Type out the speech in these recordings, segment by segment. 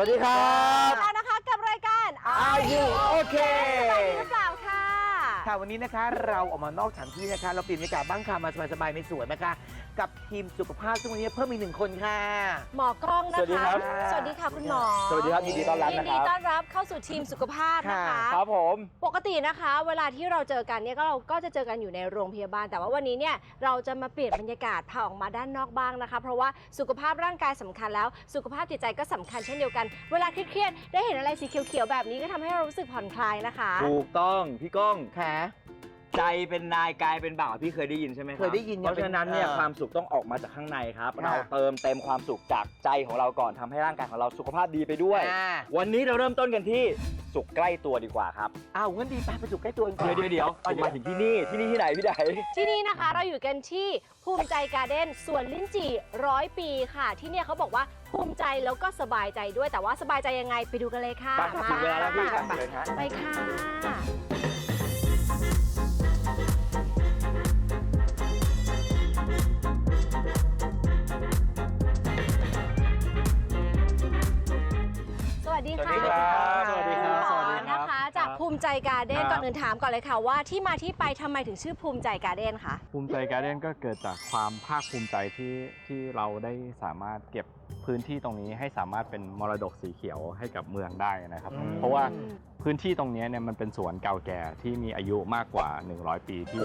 วัสดีครับแล้วนะคะกับรายการ Are You Okay? สบายดีหรือเปล่าค่ะ ค่ะวันนี้นะคะเราออกมานอกสถานที่นะคะ เราเปลี่ยนบรรยากาศบ้างค่ะมาสบายๆในสวนนะคะ กับทีมสุขภาพซึ่งวันนี้เพิ่มอีกหนึ่งคนค่ะ หมอกล้องนะคะ สวัสดีครับ สวัสดีค่ะคุณหมอสวัสดีครับยินดีต้อนรับยินะนคดีรับต้อนรับเข้าสู่ทีมสุขภาพนะคะค่ะครับผม ปกตินะคะ เวลาที่เราเจอกันเนี่ยก็เราก็จะเจอกันอยู่ในโรงพยาบาล แต่ว่าวันนี้เนี่ยเราจะมาเปลี่ยนบรรยากาศพาออกมาด้านนอกบ้างนะคะ เพราะว่าสุขภาพร่างกายสำคัญแล้ว สุขภาพจิตใจก็สำคัญเช่นเดียวกัน เวลาเครียดๆได้เห็นอะไรสีเขียวๆแบบนี้ก็ทำให้เรารู้สึกผ่อนคลายนะคะ ถูกต้อง พี่ก้อง ค่ะ ใจเป็นนายกายเป็นบ่าวพี่เคยได้ยินใช่ไหมครับเคยได้ยินเพราะฉะนั้นเนี่ยเออความสุขต้องออกมาจากข้างในครับ ค่ะ เราเติมเต็มความสุขจากใจของเราก่อนทำให้ร่างกายของเราสุขภาพดีไปด้วย อ่าวันนี้เราเริ่มต้นกันที่สุขใกล้ตัวดีกว่าครับอ้าวงั้นดีไปไปสู่ใกล้ตัวกันก่อน เดี๋ยวเดี๋ยวเดี๋ยวผมมาถึงที่นี่ที่นี่ที่ไหนพี่ใดที่นี่นะคะเราอยู่กันที่ภูมิใจการ์เด้นสวนลิ้นจี่ร้อยปีค่ะ ที่เนี่ยเขาบอกว่าภูมิใจแล้วก็สบายใจด้วยแต่ว่าสบายใจยังไงไปดูกันเลยค่ะไปถึงเวลาแล้วพี่มาครับเลยฮะไปค่ะ กครับภูมิใจการ์เด้นครับ ก่อนอื่นถามก่อนเลยค่ะว่าที่มาที่ไปทำไมถึงชื่อภูมิใจการ์เด้นคะ ภูมิใจการเด้นก็เกิดจากความภาคภูมิใจที่ที่เราได้สามารถเก็บพื้นที่ตรงนี้ให้สามารถเป็นมรดกสีเขียวให้กับเมืองได้นะครับ อืม เพราะว่าพื้นที่ตรงนี้เนี่ยมันเป็นสวนเก่าแก่ที่มีอายุมากกว่า 100 ปีที่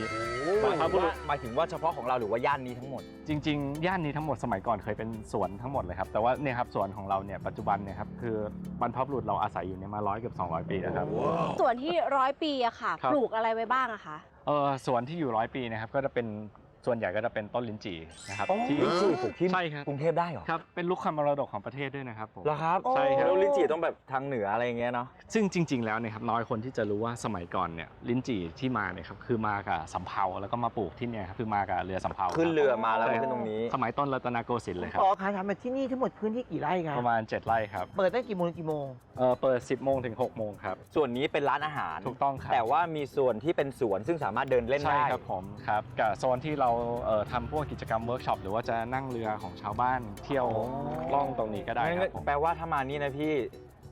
หมายถึงว่าหมายถึงว่าเฉพาะของเราหรือว่าย่านนี้ทั้งหมด จริงๆ ย่านนี้ทั้งหมดสมัยก่อนเคยเป็นสวนทั้งหมดเลยครับ แต่ว่าเนี่ยครับสวนของเราเนี่ยปัจจุบันเนี่ยครับคือบรรพบุรุษเราอาศัยอยู่เนี่ยมาร้อยเกือบ200 ปีแล้วครับ ส่วนที่ร้อยปีอะค่ะ ครับ ปลูกอะไรไว้บ้างอะคะ เออสวนที่อยู่ร้อยปีนะครับก็จะเป็น ส่วนใหญ่ก็จะเป็นต้นลิ้นจี่นะครับโอ้ที่ ลิ้นจี่ปลูกที่ใช่ครับ กรุงเทพได้เหรอครับเป็นลูกคำมรดกของประเทศด้วยนะครับผม เหรอครับใช่ครับ แล้วลิ้นจี่ต้องแบบทางเหนืออะไรอย่างเงี้ยเนาะ ซึ่งจริง ๆ แล้วเนี่ยครับน้อยคนที่จะรู้ว่าสมัยก่อนเนี่ยลิ้นจี่ที่มาเนี่ยครับคือมากับสำเภาแล้วก็มาปลูกที่เนี่ยครับคือมากับเรือสำเภาขึ้นเรือมาแล้วใช่มาขึ้นตรงนี้ สมัยต้นรัตนโกสินทร์เลยครับขอค่ะถามมาที่นี่ทั้งหมดพื้นที่กี่ไร่คะประมาณ 7 ไร่ครับเปิดตั้งกี่โมงถึงกี่โมง เออเปิด 10 โมงถึง 6 โมงครับ ส่วนนี้เป็นร้านอาหาร ถูกต้องครับ แต่ว่ามีส่วนที่เป็นสวนซึ่งสามารถเดินเล่นใช่ได้ ครับผมครับกับโซนที่เราเอ่อทำพวกกิจกรรมเวิร์กช็อปหรือว่าจะนั่งเรือของชาวบ้านเที่ยวอ๋อล่องตรงนี้ก็ได้งั้นครับผม แปลว่าถ้ามานี่นะพี่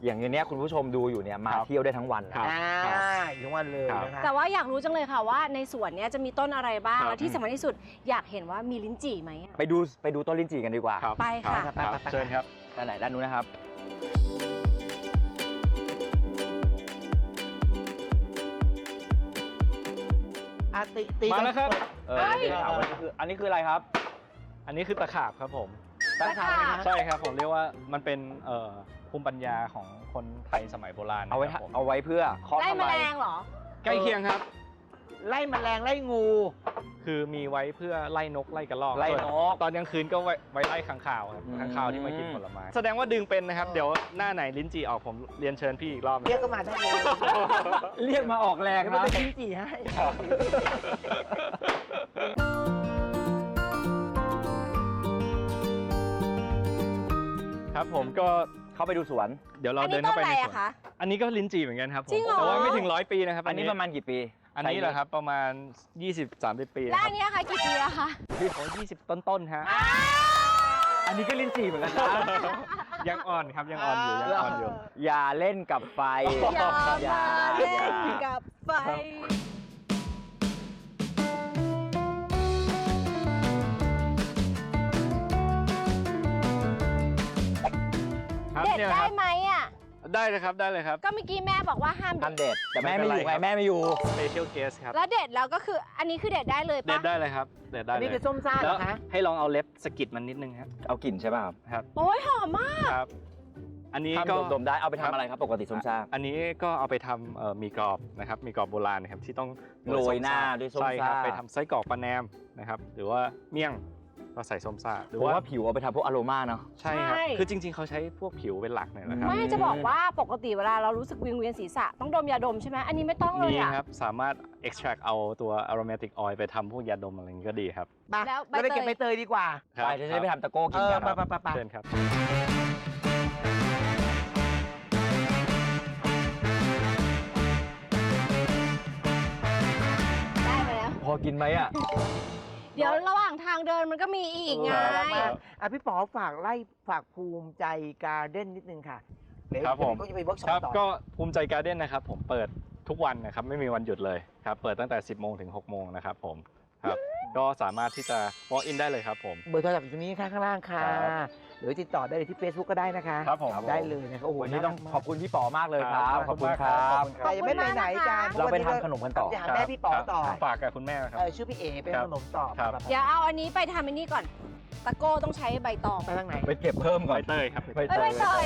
อย่างเนี้ยคุณผู้ชมดูอยู่เนี่ยมาครับเที่ยวได้ทั้งวันครับ อ่าอยู่ทั้งวันเลยครับ นะคะแต่ว่าอยากรู้จังเลยค่ะว่าในสวนเนี้ยจะมีต้นอะไรบ้างครับ และที่สำคัญที่สุดอยากเห็นว่ามีลิ้นจี่ไหมอะ ไปดูไปดูต้นลิ้นจี่กันดีกว่าครับไปค่ะ รับครับเชิญครับ ด้านไหนด้านนู้นนะครับอะตีตีมากันแล้วครับ เออได้ข่าวว่านี่คืออันนี้คืออะไรครับ อันนี้คือตะขาบครับผมตั้งทางเลยนะ ใช่ครับผมเรียกว่ามันเป็นเอ่อภูมิปัญญาของคนไทยสมัยโบราณเอาไว้นะครับผมเอาไว้เพื่อเคาะไล่ทำแมไมลงเหรอ ใกล้เคียงครับ ไล่แมลงไล่งู คือมีไว้เพื่อไล่นกไล่กระรอกไล่นส่กวนตอนกลางคืนก็ไว้ไว้ไล่ขังข่าวครับอืม ขังข่าวที่มากินผลไม้แสดงว่าดึงเป็นนะครับ เดี๋ยวหน้าไหนลิ้นจี่ออกผมเรียนเชิญพี่อีกรอบนะเรียกก็มาได้เลยเรียกมาออกแรงมันนะ เป็นลิ้นจี่ให้ ครับผมก็เข้าไปดูสวน เดี๋ยวเราอันเดินี้นต้เข้านไปอะไรในสอะวนคะ อันนี้ก็ลิ้นจี่เหมือนกันครับผมจริงเหรอ แต่ว่าไม่ถึงร้อยปีนะครับอันนี้ประมาณกี่ปีอันนี้เหรอครับประมาณ 20-30 ปีและคอัรับนเนี้ยค่ะกี่ปีอะคะพี่ผม20 ต้นๆฮะอันนี้ก็ลิ้นจี่เหมือนกันนะยังอ่อนครับยังอ่อนอยู่ยังอ่อนอยู่ อย่าเล่นกับไฟ อย่ามาอย่าเล่นอย่ากับไฟ เด็ดเนี่ยได้ครับไหมอะได้เลยครับได้เลยครับ ก็เมื่อกี้แม่บอกว่าห้ามท่านเด็ดเด็ดแต่แม่ไม่อยู่ไงแม่ไม่อยู่ special guest ครับ แล้วเด็ดแล้วก็คืออันนี้คือเด็ดได้เลยเด็ปะดได้เลยครับเด็ดได้อันเลนี้ยคือส้มซ่าเหรแล้วอคะ ให้ลองเอาเล็บสะกิดมันนิดนึงครับเอากลิ่นใช่ป่ะครับครับโอ้ยหอมมาก ครับ อันนี้ทำก็ดมๆได้เอาไปครับทำอะไรครับปกติส้มซ่า อันนี้ก็เอาไปทำเอ่อหมีกรอบนะครับหมีกรอบโบราณนะครับที่ต้องโรยหน้าด้วยส้มใช่ครับซ่าไปทำไส้กรอกปลาแนมนะครับ หรือว่าเมี่ยง ก็ใส่ส้มซ่าหหรืรืออว่าว่าผิวเอาไปทำพวกอโรมาเนาะ ใช่ครับคือจริง ๆเขาใช้พวกผิวเป็นหลักเนี่ยนะครับไม่จะบอกว่าปกติเวลาเรารู้สึกวิงเวียนศีรษะต้องดมยาดมใช่ไหมอันนี้ไม่ต้องเลยมีอะครับสามารถ extract เอาตัว aromatic oil ไปทำพวกยาดมอะไรอย่างนี้ก็ดีครับมาแล้วใบเราไปเตยเก็บใบเตยดีกว่าไปจะได้ไปทำตะโก้เอกินอกันคไปรับไปไปไปเชิญครับ ได้ไปแล้วพอกินไหมอะ เดี๋ยวระหว่างทางเดินมันก็มีอีกไงเออมาอะพี่ป๋อฝากไล่ฝากภูมิใจการเด้นนิดนึงค่ะเดี๋ยวครับผม ก็จะไปเวิร์กช็อครัปบต่อ ก็ภูมิใจการ์เด้นนะครับ ผมเปิดทุกวันนะครับไม่มีวันหยุดเลยครับ เปิดตั้งแต่ 10โมงถึง6โมงนะครับผมครับ ก็สามารถที่จะ walk in ได้เลยครับผม เบอร์โทรศัพท์อยู่ตรงนี้ค่ะข้างล่างค่ะ ครับ หรือติดต่อได้เลยที่ Facebook ก็ได้นะคะครับผม ได้เลยนะคะโอ้โหวันนี้ต้องารักมากขอบคุณพี่ป๋อมากเลยครับครับขอบคุณคขอบรัคุบณครับแต่ยังไม่ไปไหนกันเราไปทำขนมกันต่อจะหาแม่พี่ป๋อต่อครับฝากกับคุณแม่ครับ เออชื่อพี่เอไปครับทำขนมต่อครับ เดี๋ยวเอาอันนี้ไปทำอันนี้ก่อน ตะโก้ต้องใช้ใบตองไปทางไหน ไปเก็บเพิ่มก่ใบอนเตยครับใบเอ้ยใบเตย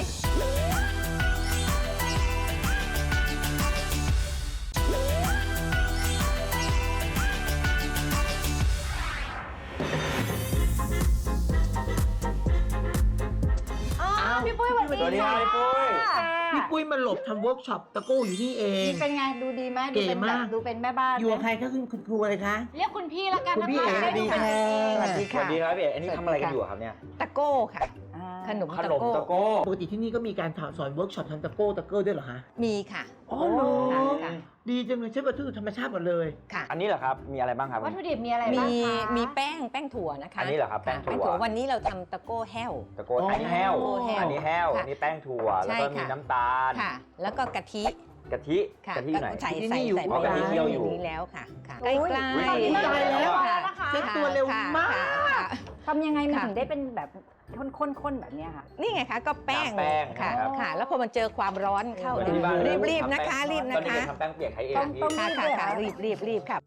สวัสดีสวัสดีครับพี่ปุ้ยค่ะพี่ปุ้ยมาหลบทำเวิร์กช็อปตะโก้อยู่นี่เอง เป็นไงดูดีไหมดูเก๋เป็นแบมาบกดูเป็นแม่บ้านอยู่กับไหมใครคะคุณคุณครูอะไรคะ เรียกคุณพี่แล้วกันคุณนะพี่คะเอ๋ได้ดูสวัสดีค่ะสวัสดีสค่ะวัสดีครับพี่เอกอันนี้ทำอะไรกันอยู่ครับเนี่ย ตะโก้ค่ะอ่าขนมขนมตะโก้ปกติที่นี่ก็มีการสอนเวิร์กช็อปทำตะโก้ตะเก้อด้วยเหรอฮะมีค่ะ อ๋อเหรอค่ะค่ะ ดีจังเลยใช้วัตถุดิบธรรมชาติหมดเลย ค่ะ อันนี้เหรอครับ มีอะไรบ้างครับ วัตถุดิบมีอะไรมีบ้างคะมีแป้งแป้งถั่วนะคะอันนี้เหรอครับแป้งถั่ว วันนี้เราทำตะโก้แห้ว ตะโก้อันนี้แห้วตะโก้แห้วอันนี้แห้ว ค่ะอันนี้แป้งถั่ว แล้วก็ใช่ค่ะ มีน้ำตาล ค่ะ แล้วก็กะทิกะทิค่ะกะทิอยู่ไหน ใส่ที่ใส่นี่อยู่ใส่อ๋อกะทิไปเคี่ยวอยู่ นี้แล้วค่ะค่ะโอ้ใกล้ยใกล้ตอนนี้ตายแล้วค่ะค่ะเซ็ตตัวเร็วมากค่ะค่ะ ทำยังไงมันค่ะ ถึงได้เป็นแบบ ข้นๆๆแบบเนี้ยค่ะ นี่ไงคะก็แป้งน้ำแป้งค่ะนะครับ ค่ะ แล้วพอมันเจอความร้อนเข้าเหมือนที่บ้านรีบเลยรีบทำนะแป้คะงรีบตนะอนนี้คะ เดี๋ยวทำแป้งเปียกให้เองต้องพี่ ต้อง ค่ะค่ะค่ะรีบรีบรีบค่ะ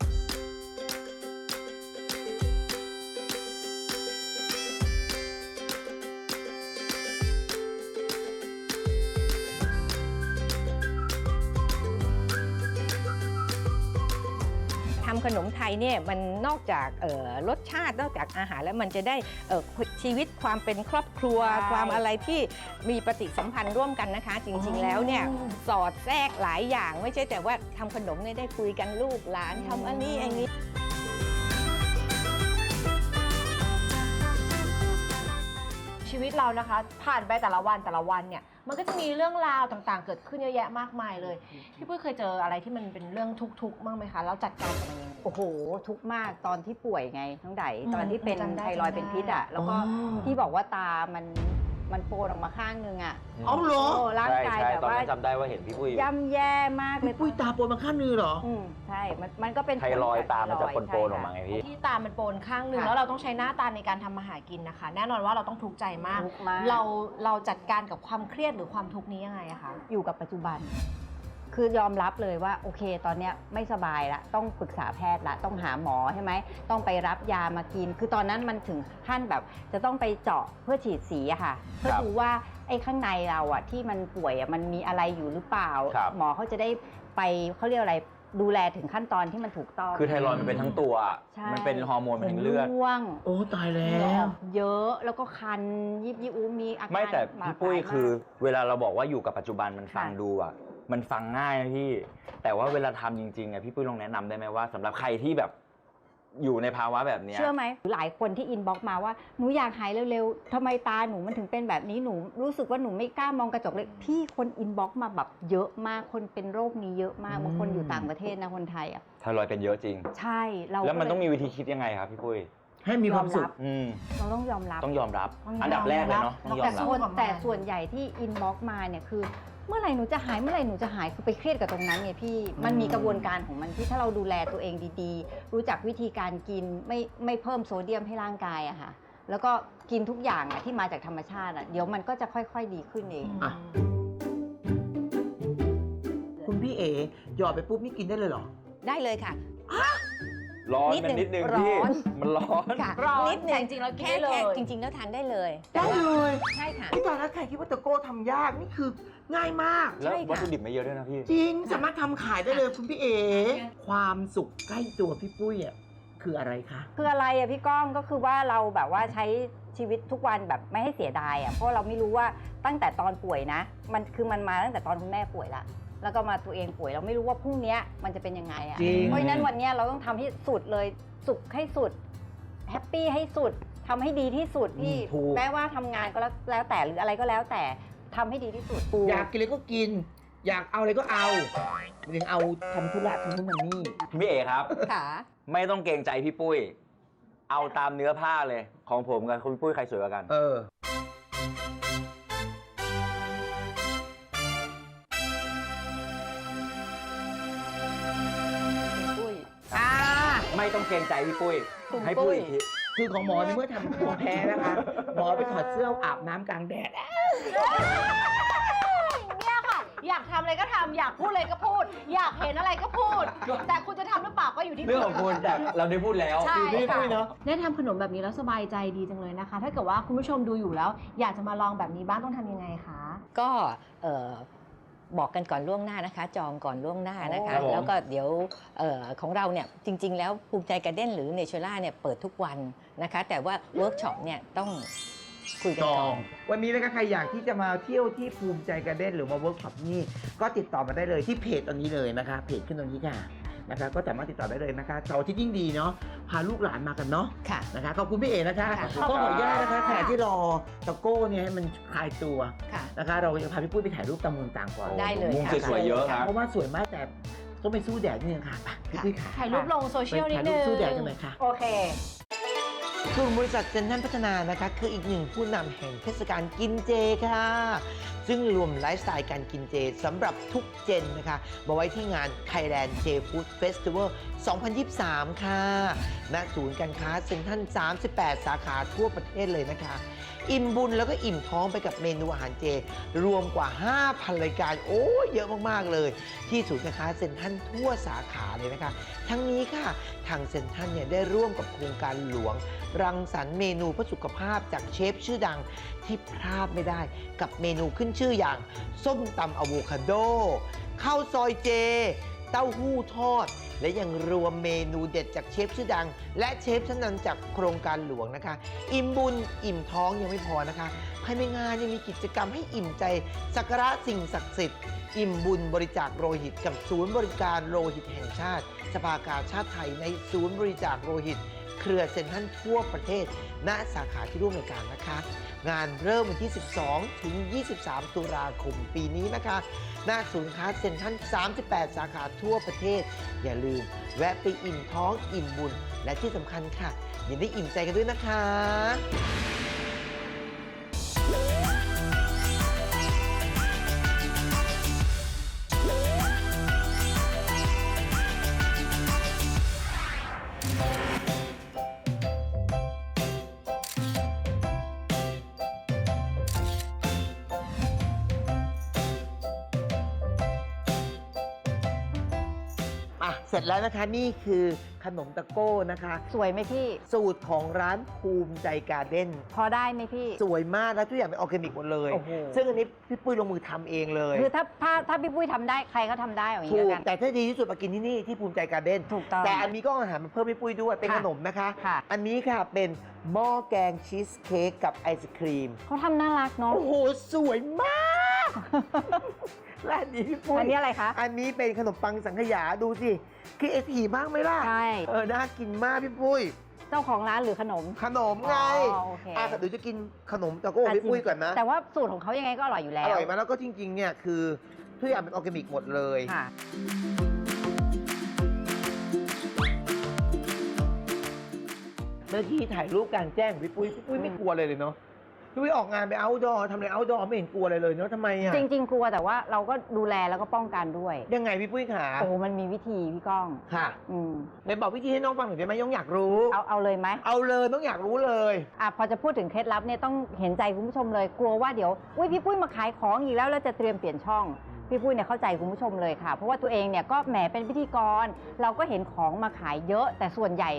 ขนมไทยเนี่ยมันนอกจากเอ่อรสชาตินอกจากอาหารแล้วมันจะได้เอ่อชีวิตความเป็นครอบครัวใช่ความอะไรที่มีปฏิสัมพันธ์ร่วมกันนะคะ จริงๆแล้วเนี่ยสอดแทรกหลายอย่าง ไม่ใช่แต่ว่าทำขนมเนี่ยได้คุยกันลูกหลานทำอันนี้อันนี้ชีวิตเรานะคะ ผ่านไปแต่ละวันแต่ละวันเนี่ยมันก็จะมีเรื่องราวต่างๆ เกิดขึ้นเยอะแยะมากมายเลย พี่ปุ้ยเคยเจออะไรที่มันเป็นเรื่องทุกข์ๆบ้างไหมคะแล้วจัดการกับมันยังไง โอ้โห ทุกข์มากตอนที่ป่วยไงน้องไดอืมตอนที่เป็นจำได้ไทรอยด์จำได้ เป็นพิษอะแล้วก็อ๋อ ที่บอกว่าตามันมันโปนออกมาข้างนึงอะเอาเหรอโอ้ร่างใช่กายใช่แบบตอนว่านั้นจำได้ว่าเห็นพี่ปุ้ย ย่ำแย่มากเลพี่ยปุ้ยตาปนมาข้างนึงเหรอ อืมใช่มันมันก็เป็นไทรอยด์ผลจกตามันจะไทรยด์ปนๆออกมาใช่ไงพี่ ที่ตามันโปนข้างหนึงค่ะแล้วเราต้องใช้หน้าตาในการทำมาหากินนะคะ แน่นอนว่าเราต้องทุกข์ใจมาก ทุกข์มากเราเราจัดการกับความเครียดหรือความทุกข์นี้ยังไงอะคะ อยู่กับปัจจุบัน คือยอมรับเลยว่าโอเคตอนเนี้ยไม่สบายละต้องปรึกษาแพทย์ละต้องหาหมอใช่ไหมต้องไปรับยามากิน คือตอนนั้นมันถึงขั้นแบบจะต้องไปเจาะเพื่อฉีดสีอะค่ะ เพื่อครับดูว่าไอ้ข้างในเราอะที่มันป่วยอะมันมีอะไรอยู่หรือเปล่า ครับหมอเขาจะได้ไปเขาเรียกอะไรดูแลถึงขั้นตอนที่มันถูกต้อง คือไทรอยด์มันเป็นทั้งตัวใช่ มันเป็นฮอร์โมนมันทั้งเลือด ผมร่วง โอ้ตายแล้เหงื่ออวอกเยอะแล้วก็คันยิบยิบอูมีอาการไม่แต่หลาพี่กปุ้ยหลายมากคือเวลาเราบอกว่าอยู่กับปัจจุบันมันฟังค่ะดูอะ มันฟังง่ายนะพี่ แต่ว่าเวลาทำจริงๆอะพี่ปุ้ยลองแนะนำได้ไหมว่าสำหรับใครที่แบบอยู่ในภาวะแบบเนี้ย เชื่อไหมหลายคนที่อินบ็อกมาว่าหนูอยากหายเร็วๆทำไมตาหนูมันถึงเป็นแบบนี้หนูรู้สึกว่าหนูไม่กล้ามองกระจกเลยพี่คนอินบ็อกมาแบบเยอะมากคนเป็นโรคนี้เยอะมากอืมบางคนอยู่ต่างประเทศนะคนไทยอะไทรอยด์เป็นเยอะจริง ใช่เราแล้วมันก็เยต้องมีวิธีคิดยังไงครับพี่ปุ้ยให้มีความสุข อืม เราต้องยอมรับ ต้องยอมรับ ต้องยอมอันดับแรกเลยเนาะต้องยอแต่มรับ ส่วนกับมันแต่ส่วนใหญ่ที่อินบ็อกมาเนี่ยคือ เมื่อไหร่หนูจะหายเมื่อไหร่หนูจะหายคือไปเครียดกับตรงนั้นไงพี่ มันมีกระบวนการของมันที่ถ้าเราดูแลตัวเองดีๆ รู้จักวิธีการกินไม่ไม่เพิ่มโซเดียมให้ร่างกายอะค่ะ แล้วก็กินทุกอย่างอะที่มาจากธรรมชาติอะเดี๋ยวมันก็จะค่อยๆดีขึ้นเอง อะ คุณพี่เอ๋หยอดไปปุ๊บนี่กินได้เลยเหรอ ได้เลยค่ะ ร้อนนิดมันนึงนิดนึงร้พี่อน มันร้อน ค่ะร้อนนิดนึแต่งจริงๆแล้วกินแค่ได้เลย แค่จริงๆแล้วทานได้เลย ได้เลยใช่ค่ะ พี่ตายแล้วใครคิดว่าตะโก้ทำยาก นี่คือ ง่ายมาก แล้วใช่ค่ะ วัตถุดิบไม่เยอะด้วยนะพี่ จริงสามารถทำขายได้เลยคุณพี่เอ๋ความสุขใกล้ตัวพี่ปุ้ยอะคืออะไรคะ คืออะไรอะพี่ก้องก็คือว่าเราแบบว่าใช้ชีวิตทุกวันแบบไม่ให้เสียดายอะเพราะเราไม่รู้ว่าตั้งแต่ตอนป่วยนะ มันคือมันมาตั้งแต่ตอนคุณแม่ป่วยละแล้วก็มาตัวเองป่วยเราไม่รู้ว่าพรุ่งเนี้ยมันจะเป็นยังไงอะจริง เพราะฉะนั้นวันเนี้ยเราต้องทำให้สุดเลยสุขให้สุดแฮปปี้ให้สุดทำให้ดีที่สุดพี่อืมถูก แม้ว่าทำงานก็แล้วแล้วแต่หรืออะไรก็แล้วแต่ ทำให้ดีที่สุดปูอยากกินอะไรก็กิน อยากเอาอะไรก็เอาเรียงเอาทำธุระทำนู่นทำนี่พี่เอครับ ค่ะ ไม่ต้องเกรงใจพี่ปุ้ย เอาตามเนื้อผ้าเลย ของผมกับคุณปุ้ยใครสวยกว่ากัน เออ ปุ้ยอาไม่ต้องเกรงใจพี่ปุ้ยให้ปุ้ยคือของหมอในเมื่อทำตัวแพ้นะคะ หมอไปถอดเสื้ออาบน้ำกลางแดด เนี่ยค่ะ อยากทำอะไรก็ทำอยากพูดอะไรก็พูด อยากเห็นอะไรก็พูด แต่คุณจะทำหรือเปล่าก็อยู่ที่ เรื่องของคุณแต่เราได้พูดแล้ว ใช่พี่ค่ะปุ้ยเนาะได้ทำขนมแบบนี้แล้วสบายใจดีจังเลยนะคะ ถ้าเกิดว่าคุณผู้ชมดูอยู่แล้ว อยากจะมาลองแบบนี้บ้างต้องทำยังไงคะ ก็เอ่อบอกกันก่อนล่วงหน้านะคะ จองก่อนล่วงหน้านะคะ ครับผม แล้วก็เดี๋ยวเออของเราเนี่ยจริง ๆ แล้วภูมิใจการเด้นหรือเนเชอร่าเนี่ยเปิดทุกวันนะคะ แต่ว่าเวิร์กช็อปเนี่ยต้อง คุยกันจอก่องน วันนี้นะคะใครอยากที่จะมาเที่ยวที่ภูมิใจการเด้นหรือมาเวิร์กช็อปนี่ ก็ติดต่อมาได้เลยที่เพจตรงนี้เลยนะคะ เพจขึ้นตรงนี้ค่ะนะคะก็สามารถติดต่อได้เลยนะคะเสาร์อาที่ยิ่งดีเนาะพาลูกหลานมากันเนาะค่ะ นะคะขอบคุณพี่เอ๋นะคะค่ะ ก็ขออนุญาตนะคะขณะที่รอตะโก้เนี่ยให้มันคลายตัวค่ะ นะคะ เราจะพาพี่ปุ้ยไปถ่ายรูปตามเมืองต่างก่อนได้เลยมุมค่ะ สวยๆเยอะครับ เพราะว่าสวยมากแต่ต้องไปสู้แดดนิดนึงค่ะไปพี่ปุ้ยค่ะถ่ายรูปลงโซเชียลนิดนึง ไปถ่ายรูปสู้แดดกันหน่อยค่ะ โอเค กลุ่มบริษัทเซนทรัลพัฒนานะคะ คืออีกหนึ่งผู้นำแห่งเทศกาลกินเจค่ะซึ่งรวมไลฟ์สไตล์การกินเจสำหรับทุกเจนนะคะ มาไว้ที่งาน Thailand J Food Festival 2023 ค่ะ ณ ศูนย์การค้าเซ็นทรัล38 สาขาทั่วประเทศเลยนะคะ อิ่มบุญแล้วก็อิ่มท้องไปกับเมนูอาหารเจ รวมกว่า 5,000 รายการ โอ้เยอะมากๆเลย ที่ศูนย์การค้าเซ็นทรัลทั่วสาขาเลยนะคะ ทั้งนี้ค่ะ ทางเซ็นทรัลเนี่ยได้ร่วมกับโครงการหลวง รังสรรค์เมนูเพื่อสุขภาพจากเชฟชื่อดังที่พลาดไม่ได้กับเมนูขึ้นชื่ออย่างส้มตำอะโวคาโดข้าวซอยเจ เต้าหู้ทอด และยังรวมเมนูเด็ดจากเชฟชื่อดัง และเชฟชั้นนำจากโครงการหลวงนะคะ อิ่มบุญอิ่มท้องยังไม่พอนะคะภายในงานยังมีกิจกรรมให้อิ่มใจสักการะสิ่งศักดิ์สิทธิ์อิ่มบุญบริจาคโลหิตกับศูนย์บริการโลหิตแห่งชาติ สภากาชาติไทยในศูนย์บริจาคโลหิต เครือเซ็นทรัลทั่วประเทศ ณสาขาที่ร่วมรายการนะคะ งานเริ่มวันที่ 12 ถึง 23 ตุลาคมปีนี้นะคะ หน้าศูนย์ค้าเซ็นทรัล38 สาขาทั่วประเทศ อย่าลืมแวะไปอิ่มท้องอิ่มบุญ และที่สำคัญค่ะอย่าได้อิ่มใจกันด้วยนะคะ แล้วนะคะ นี่คือขนมตะโก้นะคะ สวยไหมพี่ สูตรของร้านภูมิใจการ์เด้น พอได้ไหมพี่ สวยมากแล้วทุกอย่างเป็นออร์แกนิกหมดเลย โอ้โห ซึ่งอันนี้พี่ปุ้ยลงมือทำเองเลยคือถ้าถ้าถ้าพี่ปุ้ยทำได้ใครก็ทำได้อย่างถูนี้กแล้วกันแต่ถ้าดีที่สุดมากินที่นี่ที่ภูมิใจการ์เด้น ถูกต้อง แต่อันนี้ก็เอาอาหารมาเพิ่มให้ปุ้ยด้วยเป็นค่ะ ขนมนะคะ ค่ะอันนี้ค่ะเป็นหม้อแกงชีสเค้กกับไอศครีม เขาทำน่ารักเนาะ โอ้โห สวยมาก และอันนี้พี่ปุ้ยอันนี้อะไรคะ อันนี้เป็นขนมปังสังขยาดูสิคือเอทีมากไหมล่ะใช่ เออน่ากินมากพี่ปุ้ย เจ้าของร้านหรือขนม ขนมไงอ๋อโอเค อะเดี๋ยวจะกินขนมตะโก้พี่ปุ้ยก่อนนะ แต่ว่าสูตรของเขายังไงก็อร่อยอยู่แล้อวร่อยมากแล้วก็จริง ๆ เนี่ยคือทุกอย่างเป็นออร์แกนิกหมดเลย ค่ะ เมื่อกี้ถ่ายรูปกลางแจ้งพี่ปุ้ยพี่ปุ้ยไม่กลัวเลยเลยเนาะ พี่ปุ้ยออกงานไป outdoor ทำอะไร outdoor ไม่เห็นกลัวอะไรเลยเนาะทำไมอะจริง ๆ กลัวแต่ว่าเราก็ดูแลแล้วก็ป้องกันด้วยยังไงพี่ปุ้ยขาโอ้โหมันมีวิธีพี่ก้อง ค่ะอืมในบอกวิธีให้น้องฟังหน่อยได้ไหมน้องอยากรู้ เอาเอาเลยไหมเอาเลยต้องอยากรู้เลยอะพอจะพูดถึงเคล็ดลับเนี่ยต้องเห็นใจคุณผู้ชมเลย กลัวว่าเดี๋ยวอุ้ยพี่ปุ้ยมาขายของอีกแล้วแล้วจะเตรียมเปลี่ยนช่องพี่ปุ้ยเนี่ยเข้าใจคุณผู้ชมเลยค่ะ เพราะว่าตัวเองเนี่ยก็แหมเป็นพิธีกร เราก็เห็นของมาขายเยอะ แต่ส่วนใหญ่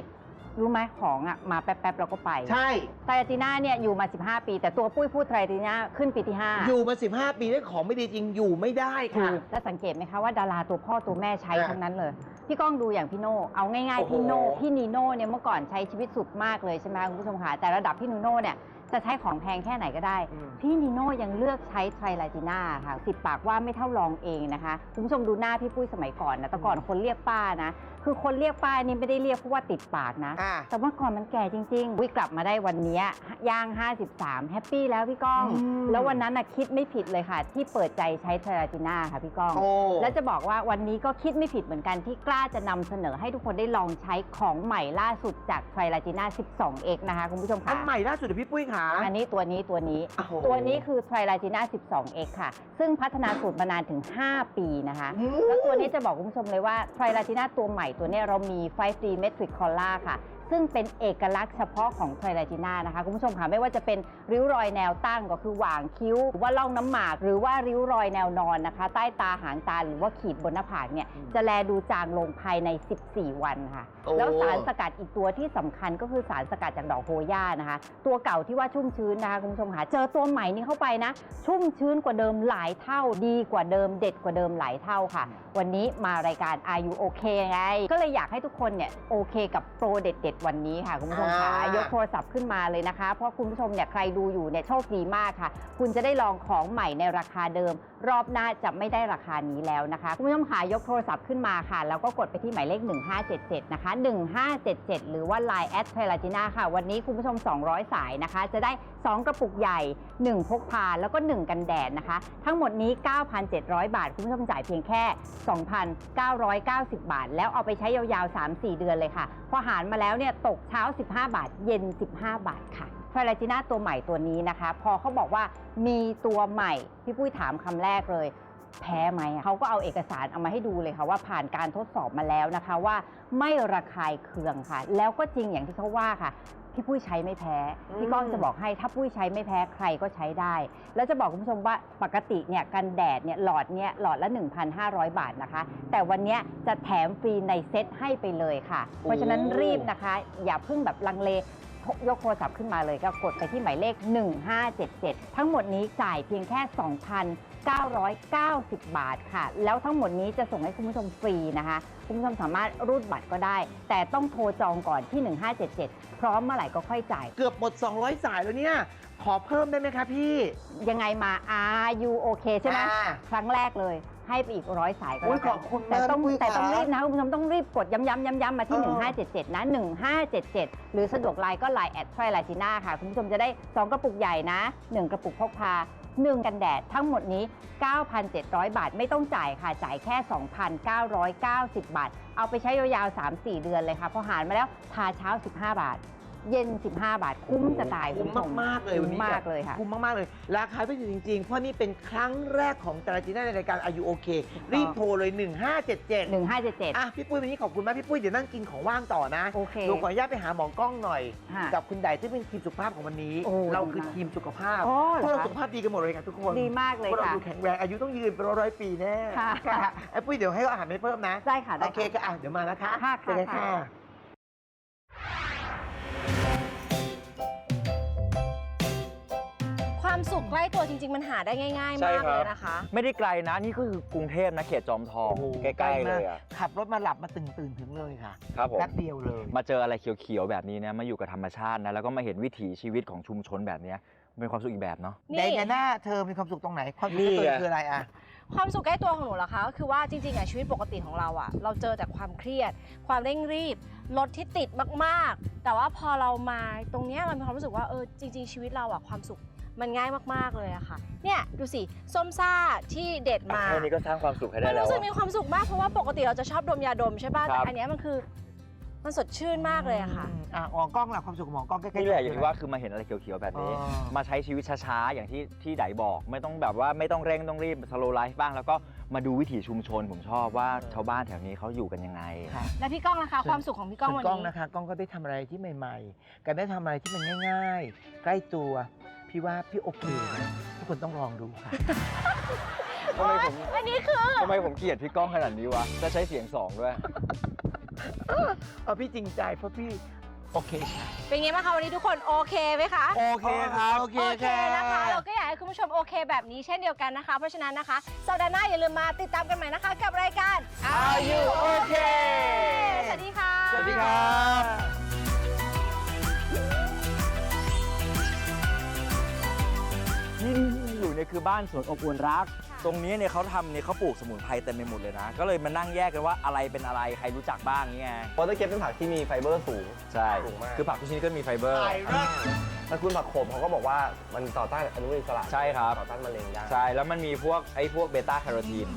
รู้ไหมของอะมาแป๊บๆเราก็ไปใช่ ไทรจีน่าเนี่ยอยู่มา 15 ปี แต่ตัวปุ้ยพูดไทรจีน่าขึ้นปีที่ 5 อยู่มา 15 ปีได้ของไม่ดีจริงอยู่ไม่ได้ถูค่ะกแล้วสังเกตไหมคะว่าดาราตัวพ่อตัวแม่ใช้อะทั้งนั้นเลย พี่ก้องดูอย่างพี่โน่เอาง่ายโอ้ๆโห พี่โน่พี่นีโน่เนี่ยเมื่อก่อนใช้ชีวิตสุดมากเลยใช่ไหมคุณผู้ชมคะแต่ระดับพี่นีโน่เนี่ย จะใช้ของแพงแค่ไหนก็ได้ อืม พี่นีโน่ยังเลือกใช้ไทรลาจิน่าค่ะสิบปากว่าไม่เท่าลองเองนะคะ คุณผู้ชมดูหน้าพี่ปุ้ยสมัยก่อนนะแต่ก่อนคนเรียกป้านะ คือคนเรียกป้านี่ไม่ได้เรียกเพราะว่าติดปากนะ อะแต่เมื่อก่อนมันแก่จริงๆวิกลับมาได้วันเนี้ยย่าง 53 แฮปปี้แล้วพี่ก้อง อืม แล้ววันนั้นน่ะคิดไม่ผิดเลยค่ะ ที่เปิดใจใช้ไทรลาจิน่าค่ะพี่ก้อง โอ้ และจะบอกว่าวันนี้ก็คิดไม่ผิดเหมือนกันที่กล้าจะนำเสนอให้ทุกคนได้ลองใช้ของใหม่ล่าสุดจากไทรลาจิน่า 12x นะคะคุณผู้ชมอัค่ะ นใหม่ล่าสุดเดี๋ยวพี่ปุ้ยขาอันนี้ตัวนี้ตัวนี้ โอ้โหตัวนี้คือ t r i l a g i n a 12x ค่ะ ซึ่งพัฒนาสูตรมานานถึง 5 ปีนะคะ อืม แล้วตัวนี้จะบอกคุณผู้ชมเลยว่า t r i l a g i n a ตัวใหม่ตัวเนี้ยเรามี 5D Metric Collar ค่ะ ซึ่งเป็นเอกลักษณ์เฉพาะของ t r i l a g i n a นะคะคุณผู้ชมค่ะไม่ว่าจะเป็นริ้วรอยแนวตั้งก็คือหว่างคิ้วหรือว่าล่องน้ำหมาก หรือว่าริ้วรอยแนวนอนนะคะ ใต้ตาหางตาหรือว่าขีดบนหน้าผากเนี่ยจะแลดูจางลงภายใน 14 วันค่ะ โอ้ แล้วสารสกัดอีกตัวที่สำคัญก็คือสารสกัดจากดอกโฮย่านะคะ ตัวเก่าที่ว่าชุ่มชื้นนะคะคุณผู้ชมค่ะเจอตัวใหม่นี้เข้าไปนะ ชุ่มชื้นกว่าเดิมหลายเท่าดีกว่าเดิมเด็ดกว่าเดิมหลายเท่าค่ะ วันนี้มารายการ Are You OK ไงก็เลยอยากให้ทุกคนเนี่ยโอเคกับโปรเด็ดๆวันนี้ค่ะคุณผู้ชมค่ะอ่าย ยกโทรศัพท์ขึ้นมาเลยนะคะ เพราะคุณผู้ชมเนี่ยใครดูอยู่เนี่ยโชคดีมากค่ะ คุณจะได้ลองของใหม่ในราคาเดิม รอบหน้าจะไม่ได้ราคานี้แล้วนะคะคุณผู้ชมค่ะยกโทรศัพท์ขึ้นมาค่ะ แล้วก็กดไปที่หมายเลข 1577 นะคะ 1577 หรือว่า Line แอดเทลาจิน่าค่ะ วันนี้คุณผู้ชม 200 สายนะคะ จะได้ 2 กระปุกใหญ่ 1 พกพาแล้วก็ 1 กันแดดนะคะ ทั้งหมดนี้ 9,700 บาท คุณผู้ชมจ่ายเพียงแค่ 2,990 บาท แล้วเอาไปใช้ยาวๆ 3-4 เดือนเลยค่ะ พอหารมาแล้วเนี่ยตกเช้า 15 บาท เย็น 15 บาทค่ะฟาราจิน่าตัวใหม่ตัวนี้นะคะ พอเขาบอกว่ามีตัวใหม่ พี่ปุ้ยถามคำแรกเลย แพ้ไหมเขาก็เอาเอกสารเอามาให้ดูเลยค่ะว่าผ่านการทดสอบมาแล้วนะคะว่าไม่ระคายเคืองค่ะ แล้วก็จริงอย่างที่เขาว่าค่ะ พี่ปุ้ยใช้ไม่แพ้ พี่ก้องจะบอกให้ถ้าปุ้ยใช้ไม่แพ้ใครก็ใช้ได้ แล้วจะบอกคุณผู้ชมว่าปกติเนี่ยกันแดดเนี่ยหลอดเนี่ยหลอดละ 1,500 บาทนะคะ แต่วันเนี้ยจะแถมฟรีในเซ็ตให้ไปเลยค่ะ เพราะฉะนั้นรีบนะคะ อย่าเพิ่งแบบลังเล ยกโทรศัพท์ขึ้นมาเลยก็กดไปที่หมายเลข 1577 ทั้งหมดนี้จ่ายเพียงแค่ 2,990 บาทค่ะ แล้วทั้งหมดนี้จะส่งให้คุณผู้ชมฟรีนะคะ คุณผู้ชมสามารถรูดบัตรก็ได้ แต่ต้องโทรจองก่อนที่ 1577 พร้อมเมื่อไหร่ก็ค่อยจ่าย เกือบหมด 200 สายแล้วเนี่ย ขอเพิ่มได้ไหมคะพี่ ยังไงมา Are you okay ใช่ไหมอ่า ครั้งแรกเลย ให้ไปอีกร้อยสายก็อุ๊ยแล้วกันขอบคุณแต่มากต้องพี่ปุ้ยแต่ต้องค่ะรีบนะคุณผู้ชมต้องรีบกดย้ำๆย้ำๆมาที่ เออ 1577 นะ 1577 หรือสะดวกไลน์ก็ไลน์แอดทรอยไลจิน่าค่ะ คุณผู้ชมจะได้ 2 กระปุกใหญ่นะ 1 กระปุกพกพา 1 กันแดดทั้งหมดนี้ 9,700 บาทไม่ต้องจ่ายค่ะ จ่ายแค่ 2,990 บาท เอาไปใช้ยาวๆ 3-4 เดือนเลยค่ะพอหารมาแล้วทาเช้า 15 บาท เย็น 15 บาทคุ้มจะตายคุ้มณผู้ชมากๆเลยวันนี้คุ้มมากเลยค่ะ คุ้มมากๆเลย ราคาไม่ถึงจริง ๆ เพราะนี่เป็นครั้งแรกของตราจีน่าในรายการอายุโอเค รีบโทรเลย 1577 1577 อะพี่ปุ้ยวันนี้ขอบคุณมากพี่ปุ้ยเดี๋ยวนั่งกินของว่างต่อนะโอเคหนูขออนุญาตไปหาหมอกล้องหน่อยค่ะกับคุณไดที่เป็นทีมสุขภาพของวันนี้ โอ้เราดีคือมากทีมสุขภาพโอ้เหรพวกอเราคะ สุขภาพดีกันหมดเลยค่ะทุกคนดีมากเลยพวกเราค่ะ ดูแข็งแรงอายุต้องยืนเป็นร้อยๆปีแน่ค่ะ ไอ้ปุ้ยเดี๋ยวให้อาหารไม่เพิ่มนะได้ค่ะได้โอเคค่ะอะเดี๋ยวมานะคะค่ะเจอกันค่ะ ค่ะ ความสุขใกล้ตัวจริง ๆ มันหาได้ง่าย ๆ ใช่มากครัเลบยนะคะ ไม่ได้ไกลนะนี่ก็คือกรุงเทพนะเขตจอมทองโอ้โหใกล้ๆเลยอะขับรถมาหลับมาตื่นตื่นถึงเลยค่ะครับผม แป๊บเดียวเลย มาเจออะไรเขียวๆแบบนี้นะมาอยู่กับธรรมชาตินะแล้วก็มาเห็นวิถีชีวิตของชุมชนแบบเนี้ยเป็นความสุขอีกแบบเนาะ นี่ไดอาน่าเธอมีความสุขตรงไหน ความสุขนี่เธอไง คืออะไรอะ ความสุขใกล้ตัวของหนูเหรอคะก็คือว่าจริงๆอะชีวิตปกติของเราอะเราเจอแต่ความเครียด ความเร่งรีบรถที่ติดมากๆ แต่ว่าพอเรามาตรงเนี้ยมันมีความรู้สึกว่าเออจริง ๆ ชีวิตเราอะความสุข มันง่ายมากๆเลยอะค่ะ เนี่ยดูสิส้มซ่าที่เด็ดมา แค่นี้ก็สร้างความสุขให้ได้มันแล้วรู้สึกอะ มีความสุขมากเพราะว่าปกติเราจะชอบดมยาดมใช่ป่ะครัแต่บ อันเนี้ยมันคือมันสดชื่นมากเลยอะค่ะ มอะหมอกล้องล่ะความสุขของหมอกล้องใกล้ๆนี่แหละอย่างคืที่ว่าคือมาเห็นอะไรเขียวๆแบบนี้อ๋อมาใช้ชีวิตช้าๆ อย่างที่ที่ไดบอก ไม่ต้องแบบว่าไม่ต้องเร่งต้องรีบสโลไลฟ์บ้าง แล้วก็มาดูวิถีชุมชน ผมชอบว่าชาวบ้านแถวนี้เขาอยู่กันยังไง ค่ะ แล้วพี่ก้องนะคะความสุขของพี่ก้องส่ววันนกล้องนี้นะคะกล้องก็ได้ทำอะไรที่ใหม่ ๆ การได้ทำอะไรที่มันง่าย ๆ ใกล้ตัว พี่ว่าพี่โอเคนะทุกคนต้องลองดูค่ะ ทำไมผมอันนี้คือทำไมผมเกลียดพี่ก้องขนาดนี้วะจะใช้เสียงสองด้วยเอาพี่จริงใจเพราะพี่โอเคค่ะ เป็นไงบ้างคะวันนี้ทุกคนโอเคไหมคะ โอเคครับโอเคโอเคนะคะ เราก็อยากให้คุณผู้ชมโอเคแบบนี้เช่นเดียวกันนะคะ เพราะฉะนั้นนะคะสัปดาห์หน้าอย่าลืมมาติดตามกันใหม่นะคะกับรายการ Are You Okay สวัสดีค่ะ สวัสดีครับ อยู่เนี่ยคือบ้านสวนอบอุ่นรัก ตรงนี้เนี่ยเขาทำเนี่ยเขาปลูกสมุนไพรเต็มไปหมดเลยนะ ก็เลยมานั่งแยกกันว่าอะไรเป็นอะไรใครรู้จักบ้างนี่ไงวอเตอร์เคปเป็นผักที่มีไฟเบอร์สูง ใช่ถูกมาก คือผักทุกชนิดก็มีไฟเบอร์แล้วคุณผักขมเขาก็บอกว่ามันต่อต้านอนุมูลอิสระใช่ครับ ต่อต้านมะเร็งได้ ใช่ แล้วมันมีพวกไอ้พวกเบต้าแคโรทีน